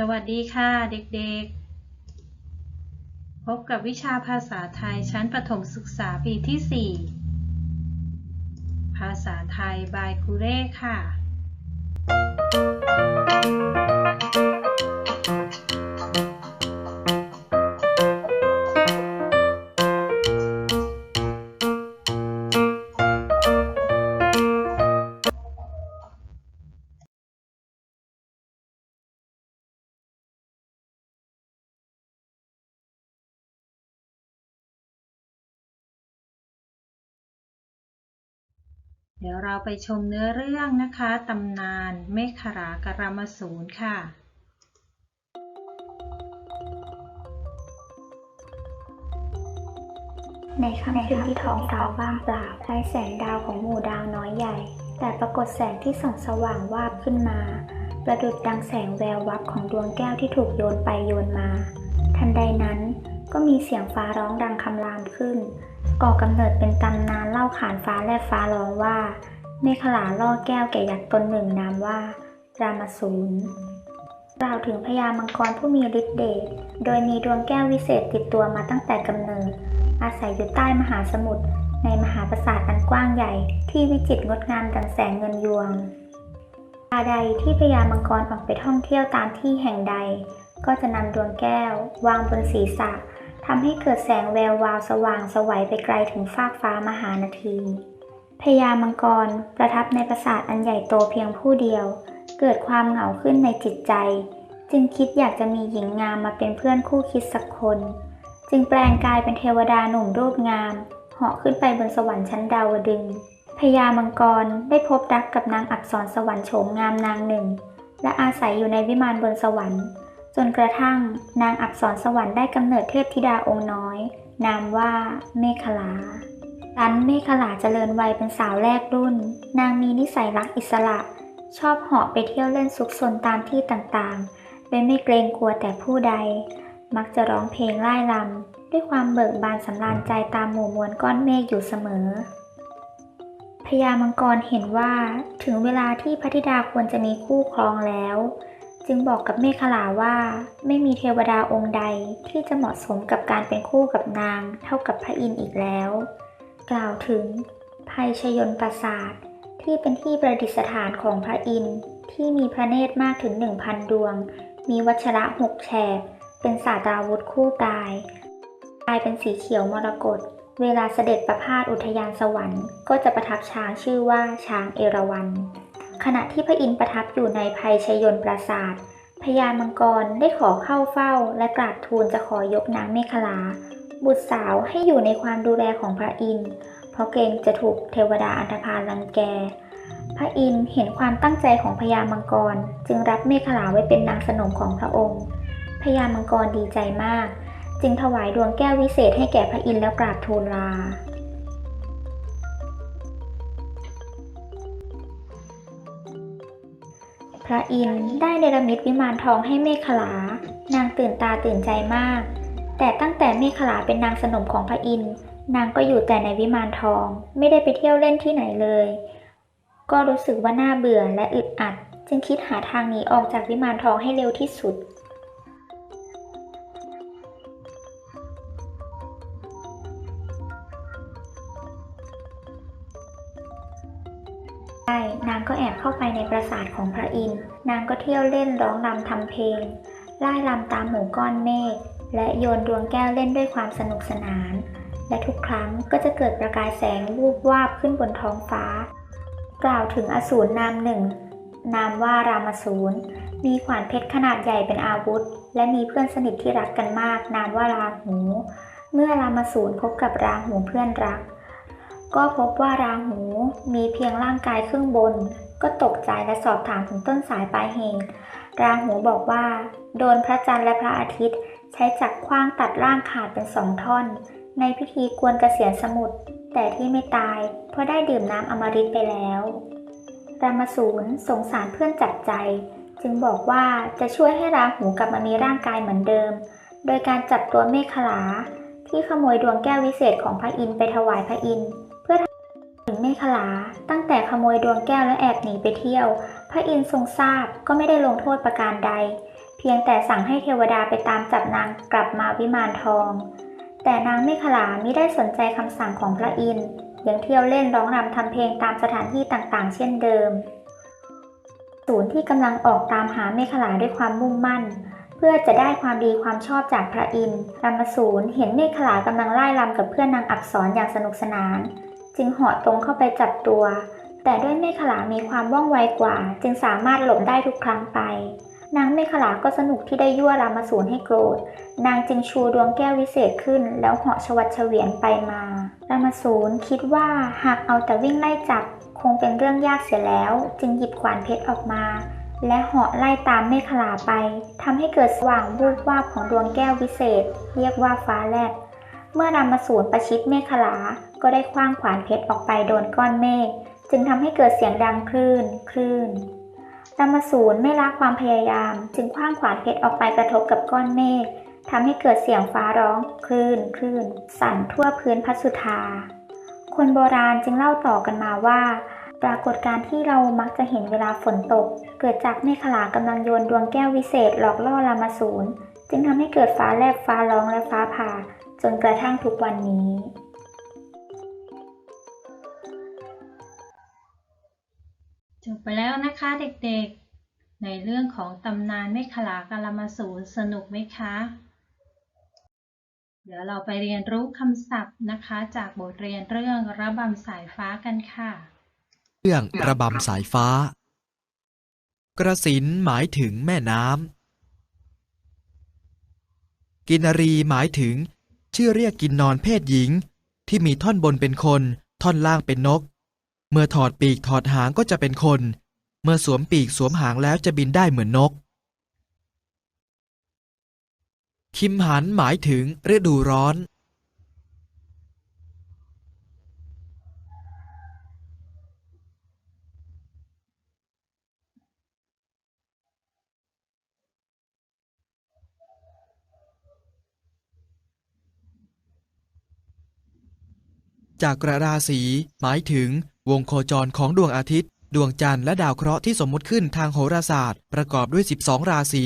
สวัสดีค่ะเด็กๆ พบกับวิชาภาษาไทยชั้นประถมศึกษาปีที่ 4 ภาษาไทยบายกูเร่ค่ะ เดี๋ยวเราไปชมเนื้อเรื่องนะคะตำนานเมฆขรากรามสูรค่ะ ในค่ำคืนที่ท้องฟ้าว่างเปล่าไร้แสงดาวของหมู่ดาวน้อยใหญ่ แต่ปรากฏแสงที่ส่องสว่างวาบขึ้นมา ประดุจดังแสงแวววับของดวงแก้วที่ถูกโยนไปโยนมา ทันใดนั้นก็มีเสียงฟ้าร้องดังคำรามขึ้น ก่อกำเนิดเป็นตำนานเล่าขานฟ้าและฟ้าร้องว่าเมฆลาล่อแก้วแก่ยักษ์ตนหนึ่งนามว่ารามสูรกล่าวถึงพญามังกรผู้มีฤทธิ์เดช โดยมีดวงแก้ววิเศษติดตัวมาตั้งแต่กำเนิด อาศัยอยู่ใต้มหาสมุทรในมหาปราสาทอันกว้างใหญ่ที่วิจิตรงดงามดังแสงเงินยวงตาใดที่พญามังกรออกไปท่องเที่ยวตามที่แห่งใด ก็จะนำดวงแก้ว วางบนศีรษะ ทำให้เกิดแสงแวววาวสว่างสวัยไปไกลถึงฟากฟ้ามหานาทีพญามังกรประทับในปราสาทอันใหญ่โตเพียงผู้เดียว เกิดความเหงาขึ้นในจิตใจ จึงคิดอยากจะมีหญิงงามมาเป็นเพื่อนคู่คิดสักคน จึงแปลงกายเป็นเทวดาหนุ่มรูปงามเหาะขึ้นไปบนสวรรค์ชั้นดาวดึงพญามังกรได้พบรักกับนางอักษรสวรรค์โฉมงามนางหนึ่ง และอาศัยอยู่ในวิมานบนสวรรค์ จนกระทั่งนางอักษรสวรรค์ได้กำเนิดเทพธิดาองค์น้อย นามว่าเมขลารันเมขลาเจริญวัยเป็นสาวแรกรุ่น นางมีนิสัยรักอิสระ ชอบเหาะไปเที่ยวเล่นซุกซนตามที่ต่างๆโดยไม่เกรงกลัวแต่ผู้ใด มักจะร้องเพลงไล่ลำด้วยความเบิกบานสำราญใจตามหมู่มวลก้อนเมฆอยู่เสมอพญามังกรเห็นว่าถึงเวลาที่พระธิดาควรจะมีคู่ครองแล้ว จึงบอกกับเมฆลาว่า ไม่มีเทวดาองค์ใดที่จะเหมาะสมกับการเป็นคู่กับนางเท่ากับพระอินทร์อีกแล้ว กล่าวถึงภัยชยนปราสาทที่เป็นที่ประดิษฐานของพระอินทร์ที่มีพระเนตรมากถึงหนึ่งพันดวง มีวัชระหกแฉกเป็นศาสตราวุธคู่กายกายเป็นสีเขียวมรกตเวลาเสด็จประพาสอุทยานสวรรค์ ก็จะประทับช้างชื่อว่าช้างเอราวัณ ขณะที่พระอินทร์ประทับอยู่ในภัยชยนปราสาทพญามังกรได้ขอเข้าเฝ้าและกราบทูลจะขอยกนางเมขลา บุตรสาวให้อยู่ในความดูแลของพระอินทร์เพราะเกรงจะถูกเทวดาอันธพาลรังแก พระอินทร์เห็นความตั้งใจของพญามังกร จึงรับเมขลาไว้เป็นนางสนมของพระองค์พญามังกรดีใจมาก จึงถวายดวงแก้ววิเศษให้แก่พระอินทร์แล้วกราบทูลลา พระอินทร์ได้เนรมิตวิมานทองให้เมขลา นางตื่นตาตื่นใจมาก แต่ตั้งแต่เมขลาเป็นนางสนมของพระอินทร์นางก็อยู่แต่ในวิมานทอง ไม่ได้ไปเที่ยวเล่นที่ไหนเลย ก็รู้สึกว่าน่าเบื่อและอึดอัด จึงคิดหาทางหนีออกจากวิมานทองให้เร็วที่สุด ใช่นางก็แอบเข้าไปในปราสาทของพระอินทร์ นางก็เที่ยวเล่นร้องรำทำเพลงไล่รำตามหมู่ก้อนเมฆและโยนดวงแก้วเล่นด้วยความสนุกสนาน และทุกครั้งก็จะเกิดประกายแสงวูบวาบขึ้นบนท้องฟ้า กล่าวถึงอสูรนามหนึ่ง นามว่ารามสูรมีขวานเพชรขนาดใหญ่เป็นอาวุธ และมีเพื่อนสนิทที่รักกันมาก นามว่าราหู เมื่อรามสูรพบกับราหูเพื่อนรัก ก็พบว่าราหูมีเพียงร่างกายครึ่งบน ก็ตกใจและสอบถามถึงต้นสายปลายเหตุ ราหูบอกว่า โดนพระจันทร์และพระอาทิตย์ ใช้จักรขว้างตัดร่างขาดเป็นสองท่อน ในพิธีกวนเกษียณสมุทรแต่ที่ไม่ตาย เพราะได้ดื่มน้ำอมฤตไปแล้วรามสูรสงสารเพื่อนจับใจ จึงบอกว่าจะช่วยให้ราหูกลับมามีร่างกายเหมือนเดิม โดยการจับตัวเมฆขลา ที่ขโมยดวงแก้ววิเศษของพระอินทร์ไปถวายพระอินทร์ เมฆลา ตั้งแต่ขโมยดวงแก้วและแอบหนีไปเที่ยว พระอินทร์ทรงทราบก็ไม่ได้ลงโทษประการใด เพียงแต่สั่งให้เทวดาไปตามจับนางกลับมาวิมานทอง แต่นางเมขลามิได้สนใจคำสั่งของพระอินทร์ยังเที่ยวเล่นร้องรำทำเพลงตามสถานที่ต่างๆ เช่นเดิม ศูนย์ที่กำลังออกตามหาเมขลาด้วยความมุ่งมั่น เพื่อจะได้ความดีความชอบจากพระอินทร์รามสูรเห็นเมขลากำลังไล่รำกับเพื่อนนางอักษรอย่างสนุกสนาน จึงเหาะตรงเข้าไปจับตัว แต่ด้วยเมขลามีความว่องไวกว่า จึงสามารถหลบได้ทุกครั้งไป นางเมขลาก็สนุกที่ได้ยั่วรามาสูรให้โกรธ นางจึงชูดวงแก้ววิเศษขึ้น แล้วเหาะชวัดเฉวียนไปมา รามาสูรคิดว่าหากเอาแต่วิ่งไล่จับคงเป็นเรื่องยากเสียแล้ว จึงหยิบขวานเพชรออกมาและเหาะไล่ตามเมขลาไปทำให้เกิดสว่างวูบวาบของดวงแก้ววิเศษ เรียกว่าฟ้าแลบเมื่อรามาสูรประชิดเมขลา ก็ได้คว้างขวานเพชรออกไปโดนก้อนเมฆจึงทำให้เกิดเสียงดังคลื่นคลื่นรามสูรไม่ละความพยายาม จึงคว้างขวานเพชรออกไปกระทบกับก้อนเมฆทำให้เกิดเสียงฟ้าร้องคลื่นคลื่น สั่นทั่วพื้นพัสุธา คนโบราณจึงเล่าต่อกันมาว่า ปรากฏการณ์ที่เรามักจะเห็นเวลาฝนตก เกิดจากเมฆขลากำลังโยนดวงแก้ววิเศษหลอกล่อรามสูรจึงทำให้เกิดฟ้าแลบฟ้าร้องและฟ้าผ่า จนกระทั่งทุกวันนี้ จบไปแล้วนะคะเด็กๆ ในเรื่องของตำนานเมฆขลากาลมาสูรสนุกไหมคะ เดี๋ยวเราไปเรียนรู้คำศัพท์นะคะ จากบทเรียนเรื่องระบำสายฟ้ากันค่ะ เรื่องระบำสายฟ้า กระสินหมายถึงแม่น้ำกินรีหมายถึง ชื่อเรียกกินนอนเพศหญิง ที่มีท่อนบนเป็นคน ท่อนล่างเป็นนก มื่อถอดปีกถอดหางก็จะเป็นคน เมื่อสวมปีกสวมหางแล้วจะบินได้เหมือนนก คิมหันหมายถึงฤดูร้อน จากกระราศีหมายถึง วงโคจรของดวงอาทิตย์ ดวงจันทร์และดาวเคราะห์ที่สมมติขึ้นทางโหราศาสตร์ ประกอบด้วย 12 ราศี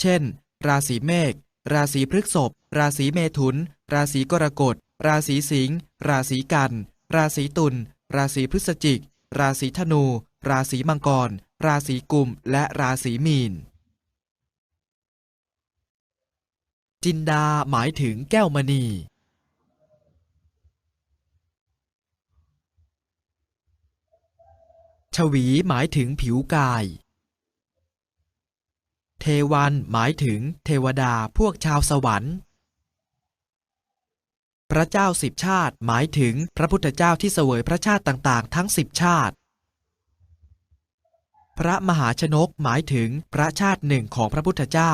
เช่น ราศีเมษราศีพฤษภราศีเมถุน ราศีกรกฎ ราศีสิงห์ราศีกัน ราศีตุลราศีพฤศจิก ราศีธนู ราศีมังกร ราศีกุม และราศีมีน จินดาหมายถึงแก้วมณี ชวีหมายถึงผิวกาย เทวันหมายถึงเทวดาพวกชาวสวรรค์ พระเจ้าสิบชาติหมายถึงพระพุทธเจ้าที่เสวยพระชาติต่างๆ ทั้งสิบชาติ พระมหาชนกหมายถึงพระชาติหนึ่งของพระพุทธเจ้า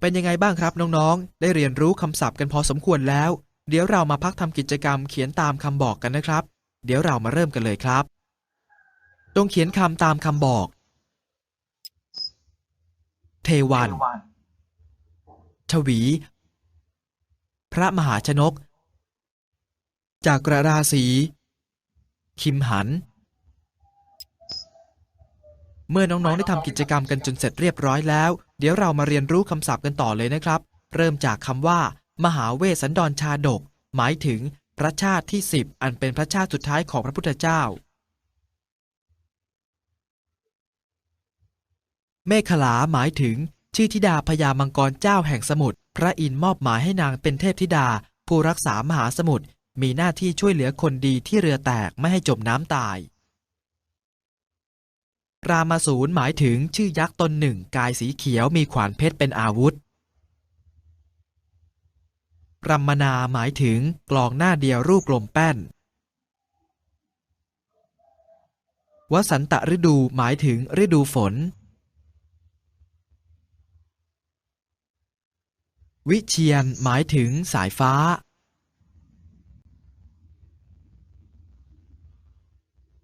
เป็นยังไงบ้างครับน้องๆ ได้เรียนรู้คำศัพท์กันพอสมควรแล้ว เดี๋ยวเรามาพักทำกิจกรรมเขียนตามคำบอกกันนะครับ เดี๋ยวเรามาเริ่มกันเลยครับ จงเขียนคำตามคำบอก เทวัน ชวี พระมหาชนก จากกระราศี คิมหัน เมื่อน้องๆได้ทำกิจกรรมกันจนเสร็จเรียบร้อยแล้ว เดี๋ยวเรามาเรียนรู้คำศัพท์กันต่อเลยนะครับ เริ่มจากคำว่า มหาเวสสันดรชาดก หมายถึงพระชาติที่สิบอันเป็นพระชาติสุดท้ายของพระพุทธเจ้า เมขลาหมายถึง ชื่อธิดาพญามังกรเจ้าแห่งสมุทรพระอินทร์มอบหมายให้นางเป็นเทพธิดา ผู้รักษามหาสมุทรมีหน้าที่ช่วยเหลือคนดีที่เรือแตกไม่ให้จมน้ำตาย รามาสูรหมายถึงชื่อยักษ์ตนหนึ่ง กายสีเขียวมีขวานเพชรเป็นอาวุธ รัมมนาหมายถึงกลองหน้าเดียวรูปกลมแป้น วสันตฤดูหมายถึงฤดูฝน วิเชียนหมายถึงสายฟ้า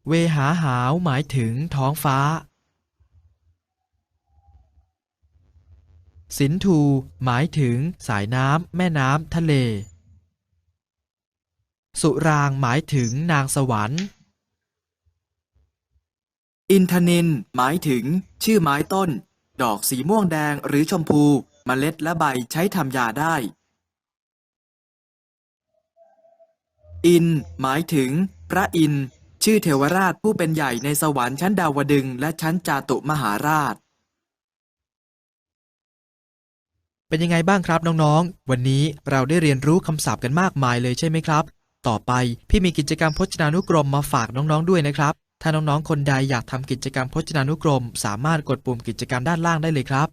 เวหาหาวหมายถึงท้องฟ้า สินทูหมายถึงสายน้ำแม่น้ำทะเล สุรางหมายถึงนางสวรรค์ อินทนินหมายถึง ชื่อไม้ต้น ดอกสีม่วงแดงหรือชมพูเมล็ดและใบใช้ทำยาได้ อิน หมายถึง พระอิน ชื่อเทวราชผู้เป็นใหญ่ในสวรรค์ชั้นดาวดึงและชั้นจาตุมหาราช เป็นยังไงบ้างครับน้องๆ วันนี้เราได้เรียนรู้คำศัพท์กันมากมายเลยใช่ไหมครับ ต่อไปพี่มีกิจกรรมพจนานุกรมมาฝากน้องๆด้วยนะครับ ถ้าน้องๆ คนใดอยากทำกิจกรรมพจนานุกรม สามารถกดปุ่มกิจกรรมด้านล่างได้เลยครับ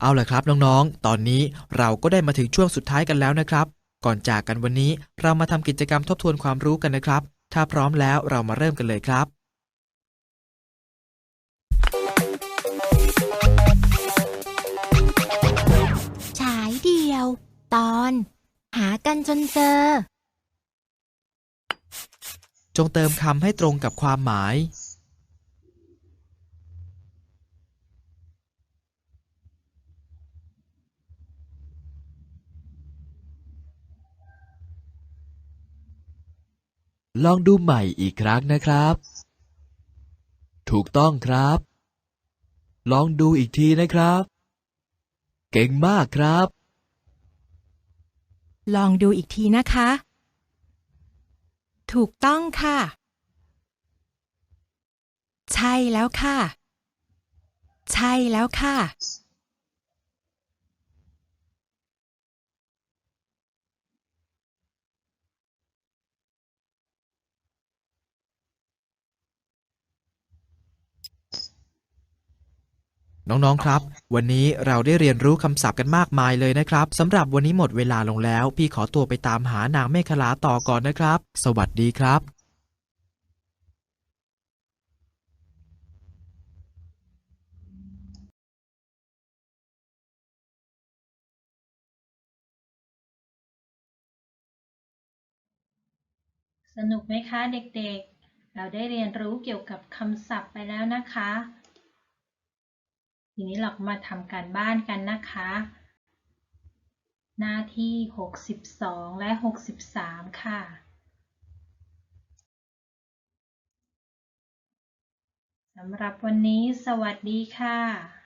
เอาล่ะครับน้องๆ ตอนนี้เราก็ได้มาถึงช่วงสุดท้ายกันแล้วนะครับ ก่อนจากกันวันนี้เรามาทำกิจกรรมทบทวนความรู้กันนะครับ ถ้าพร้อมแล้วเรามาเริ่มกันเลยครับ ตอน หากันจนเจอ จงเติมคำให้ตรงกับความหมาย ลองดูใหม่อีกครั้งนะครับ ถูกต้องครับ ลองดูอีกทีนะครับ เก่งมากครับ ลองดูอีกทีนะคะ ถูกต้องค่ะ ใช่แล้วค่ะ ใช่แล้วค่ะ น้อง ๆ ครับ วันนี้เราได้เรียนรู้คำศัพท์กันมากมายเลยนะครับสำหรับวันนี้หมดเวลาลงแล้ว พี่ขอตัวไปตามหานางเมฆลาต่อก่อนนะครับ สวัสดีครับสนุกไหมคะเด็กๆ เราได้เรียนรู้เกี่ยวกับคำศัพท์ไปแล้วนะคะ ทีนี้เรามาทำการบ้านกันนะคะ หน้าที่ 62 และ 63 ค่ะ สำหรับวันนี้สวัสดีค่ะ